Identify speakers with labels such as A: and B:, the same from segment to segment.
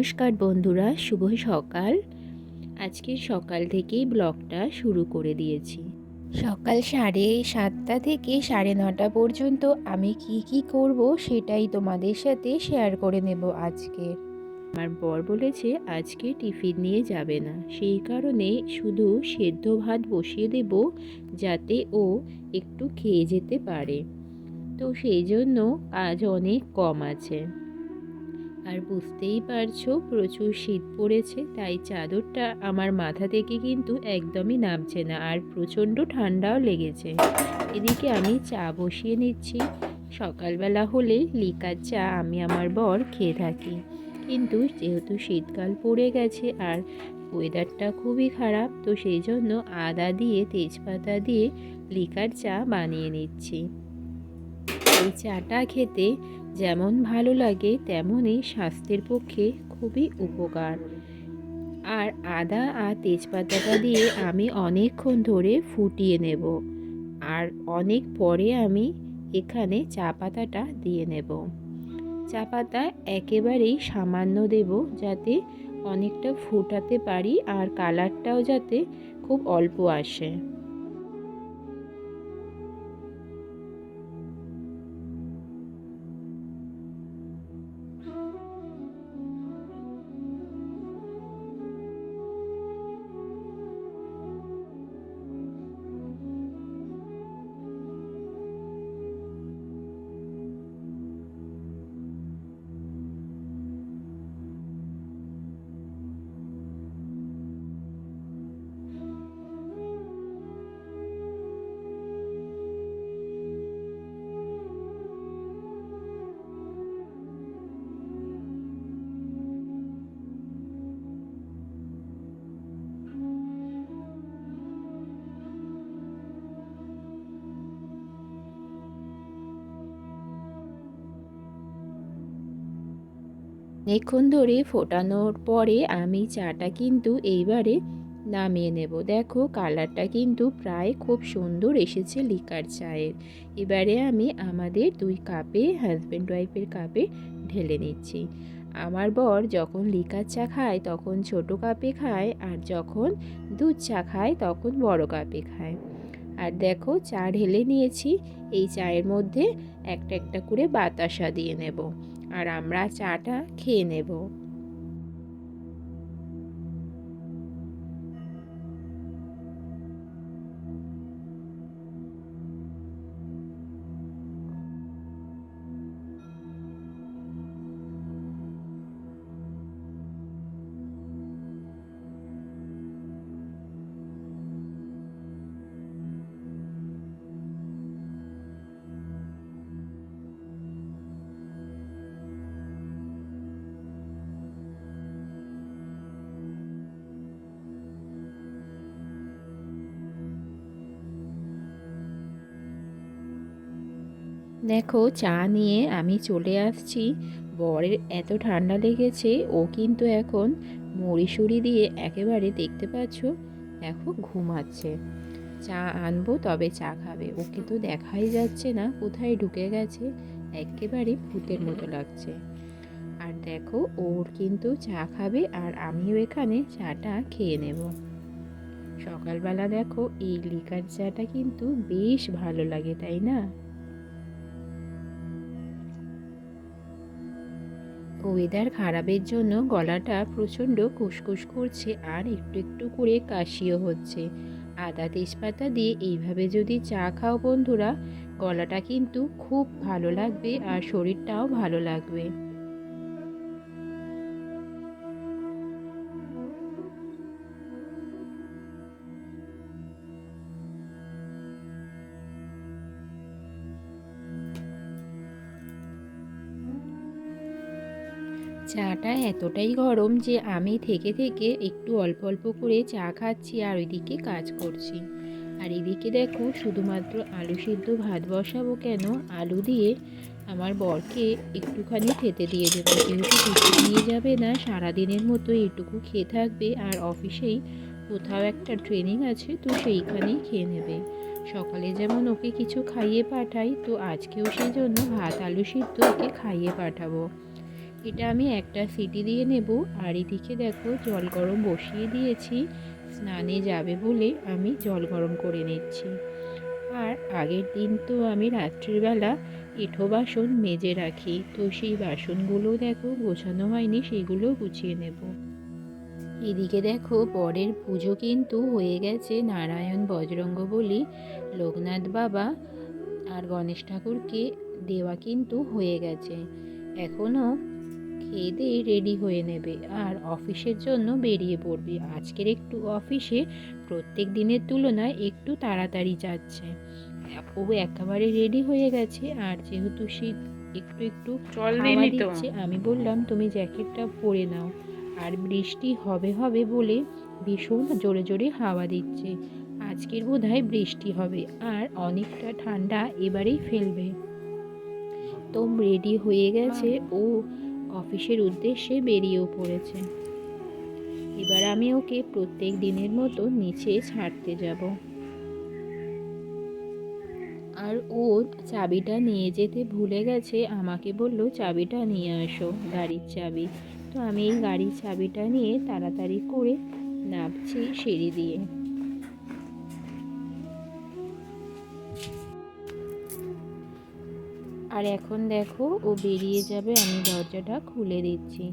A: নমস্কার বন্ধুরা শুভ সকাল। আজকের সকাল থেকেই ব্লগটা শুরু করে দিয়েছি। সকাল সাড়ে সাতটা থেকে সাড়ে নটা পর্যন্ত আমি কি কি করব সেটাই তোমাদের সাথে শেয়ার করে নেব আজকে। আমার বর বলেছে আজকে টিফিন নিয়ে যাবে না। সেই কারণে শুধু সেদ্ধ ভাত বসিয়ে দেব যাতে ও একটু খেয়ে যেতে পারে। তো সেই জন্য আজ অনেক কম আছে। আর বুঝতেই পারছ, প্রচুর শীত পড়েছে, তাই চাদরটা আমার মাথা থেকে কিন্তু একদমই নামছে না আর প্রচণ্ড ঠান্ডাও লেগেছে। এদিকে আমি চা বসিয়ে নিচ্ছি। সকালবেলা হলে লিকার চা আমি আমার বর খেয়ে থাকি। কিন্তু যেহেতু শীতকাল পড়ে গেছে আর ওয়েদারটা খুবই খারাপ, তো সেই জন্য আদা দিয়ে, তেজপাতা দিয়ে লিকার চা বানিয়ে নিচ্ছি। এই চাটা খেতে যেমন ভালো লাগে তেমনই স্বাস্থ্যের পক্ষে খুবই উপকার। আর আদা আর তেজপাতাটা দিয়ে আমি অনেকক্ষণ ধরে ফুটিয়ে নেব। আর অনেক পরে আমি এখানে চা পাতাটা দিয়ে নেব। চা পাতা একেবারেই সামান্য দেব যাতে অনেকটা ফুটাতে পারি আর কালারটাও যাতে খুব অল্প আসে। অনেকক্ষণ ধরে ফোটানোর পরে আমি চাটা কিন্তু এইবারে নামিয়ে নেব। দেখো কালারটা কিন্তু প্রায় খুব সুন্দর এসেছে লিকার চায়ের। এবারে আমি আমাদের দুই কাপে হাজব্যান্ড ওয়াইফের কাপে ঢেলে নিচ্ছি। আমার বর যখন লিকার চা খায় তখন ছোট কাপে খায় আর যখন দুধ চা খায় তখন বড় কাপে খায়। আর দেখো চা ঢেলে নিয়েছি, এই চায়ের মধ্যে একটা একটা করে বাতাসা দিয়ে নেব। আর আমরা চাটা খেয়ে নেব। দেখো, চা নিয়ে আমি চলে আসছি। বরের এত ঠান্ডা লেগেছে, ও কিন্তু এখন মুড়িসুড়ি দিয়ে একেবারে দেখতে পাচ্ছ, দেখো ঘুমাচ্ছে। চা আনব, তবে চা খাবে। ওকে তো দেখাই যাচ্ছে না, কোথায় ঢুকে গেছে, একেবারে ভূতের মতো লাগছে। আর দেখো, ওর কিন্তু চা খাবে, আর আমিও এখানে চাটা খেয়ে নেব। সকালবেলা দেখো, এই লিকার চাটা কিন্তু বেশ ভালো লাগে, তাই না? ওয়েদার খারাপের জন্য গলাটা প্রচণ্ড কুসকুস করছে আর একটু একটু করে কাশিও হচ্ছে। আদা তেজপাতা দিয়ে এইভাবে যদি চা খাও বন্ধুরা, গলাটা কিন্তু খুব ভালো লাগবে আর শরীরটাও ভালো লাগবে। চাটা এতটাই গরম যে আমি থেকে থেকে একটু অল্প অল্প করে চা খাচ্ছি আর ওইদিকে কাজ করছি। আর এদিকে দেখো শুধুমাত্র আলু সিদ্ধ ভাত বসাবো কেন? আলু দিয়ে আমার বরকে একটুখানি খেতে দিয়ে দেবো। যেহেতু কিছু নিয়ে যাবে না, সারাদিনের মতো এটুকু খেয়ে থাকবে আর অফিসেই কোথাও একটা ট্রেনিং আছে তো সেইখানেই খেয়ে নেবে। সকালে যেমন ওকে কিছু খাইয়ে পাঠাই, তো আজকেও সেই জন্য ভাত, আলু সিদ্ধ ওকে খাইয়ে পাঠাবো। এটা আমি একটা সিটি দিয়ে নেব। আর এদিকে দেখো জল গরম বসিয়ে দিয়েছি। স্নানে যাবে বলে আমি জল গরম করে নিচ্ছি। আর আগের দিন তো আমি রাত্রিবেলা এঁঠো বাসন মেজে রাখি। তো সেই বাসনগুলো দেখো গোছানো হয়নি, সেগুলো গুছিয়ে নেব। এদিকে দেখো বরের পুজো কিন্তু হয়ে গেছে নারায়ণ বজরঙ্গ বলি, লোকনাথ বাবা আর গণেশ ঠাকুরকে দেওয়া কিন্তু হয়ে গেছে। এখনও খেয়ে দিয়ে রেডি হয়ে নেবে। আর অফিসের জন্য বেরিয়ে পড়বে। আজকের একটু অফিসে প্রত্যেক দিনের তুলনায় একটু তাড়াতাড়ি যাচ্ছে। ও একেবারে রেডি হয়ে গেছে। আর যেহেতু শীত একটু একটু হাওয়া দিচ্ছে আমি বললাম তুমি জ্যাকেটটা পরে নাও। আর বৃষ্টি হবে হবে বলে ভীষণ জোরে জোরে হাওয়া দিচ্ছে। আজকের বোধহয় বৃষ্টি হবে আর অনেকটা ঠান্ডা এবারেই ফেলবে। তো রেডি হয়ে গেছে। ও অফিসের উদ্দেশ্যে বেরিয়েও পড়েছে। এবার আমি ওকে প্রত্যেক দিনের মতো নিচে ছাড়তে যাব। আর ও চাবিটা নিয়ে যেতে ভুলে গেছে, আমাকে বলল, চাবিটা নিয়ে আসো, গাড়ির চাবি। তো আমি এই গাড়ির চাবিটা নিয়ে তাড়াতাড়ি করে নামছি সিঁড়ি দিয়ে। আর এখন দেখো ও বেরিয়ে যাবে, আমি দরজাটা খুলে দিচ্ছি।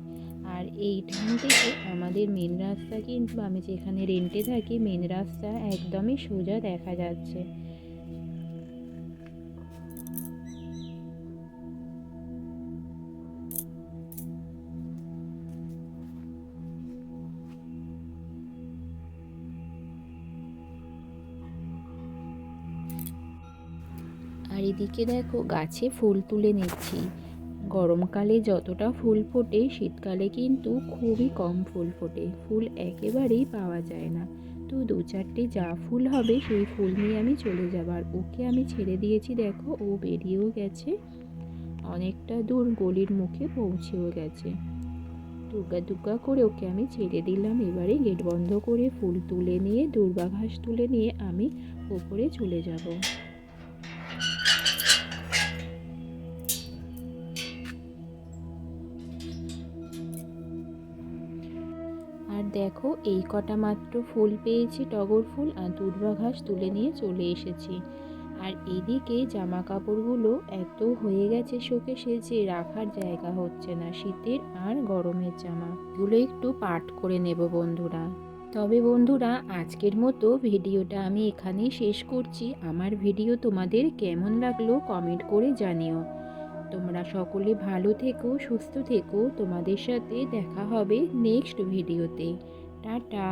A: আর এইখান থেকে আমাদের মেন রাস্তা কিন্তু, আমি যেখানে রেন্টে থাকি মেন রাস্তা একদমই সোজা দেখা যাচ্ছে। আর এদিকে দেখো গাছে ফুল তুলে নিচ্ছি। গরমকালে যতটা ফুল ফোটে, শীতকালে কিন্তু খুবই কম ফুল ফোটে। ফুল একেবারেই পাওয়া যায় না। তো দু চারটে যা ফুল হবে, সেই ফুল নিয়ে আমি চলে যাব। আর ওকে আমি ছেড়ে দিয়েছি, দেখো, ও বেরিয়েও গেছে। অনেকটা দূর গলির মুখে পৌঁছেও গেছে। দুর্গা দুর্গা করে ওকে আমি ছেড়ে দিলাম। এবারে গেট বন্ধ করে ফুল তুলে নিয়ে দুর্বা ঘাস তুলে নিয়ে আমি ওপরে চলে যাব। দেখো, এই কটা মাত্র ফুল পেয়েছি, টগর ফুল আর দুর্বা ঘাস তুলে নিয়ে চলে এসেছি। আর এদিকে জামা কাপড়গুলো এত হয়ে গেছে শোকেসে যে রাখার জায়গা হচ্ছে না, শীতের আর গরমের জামা। এগুলো একটু পাট করে নেব বন্ধুরা। তবে বন্ধুরা, আজকের মতো ভিডিওটা আমি এখানেই শেষ করছি। আমার ভিডিও তোমাদের কেমন লাগল কমেন্ট করে জানিও। তোমরা সকলে ভালো থেকো সুস্থ থেকো। তোমাদের সাথে দেখা হবে নেক্সট ভিডিওতে টাটা।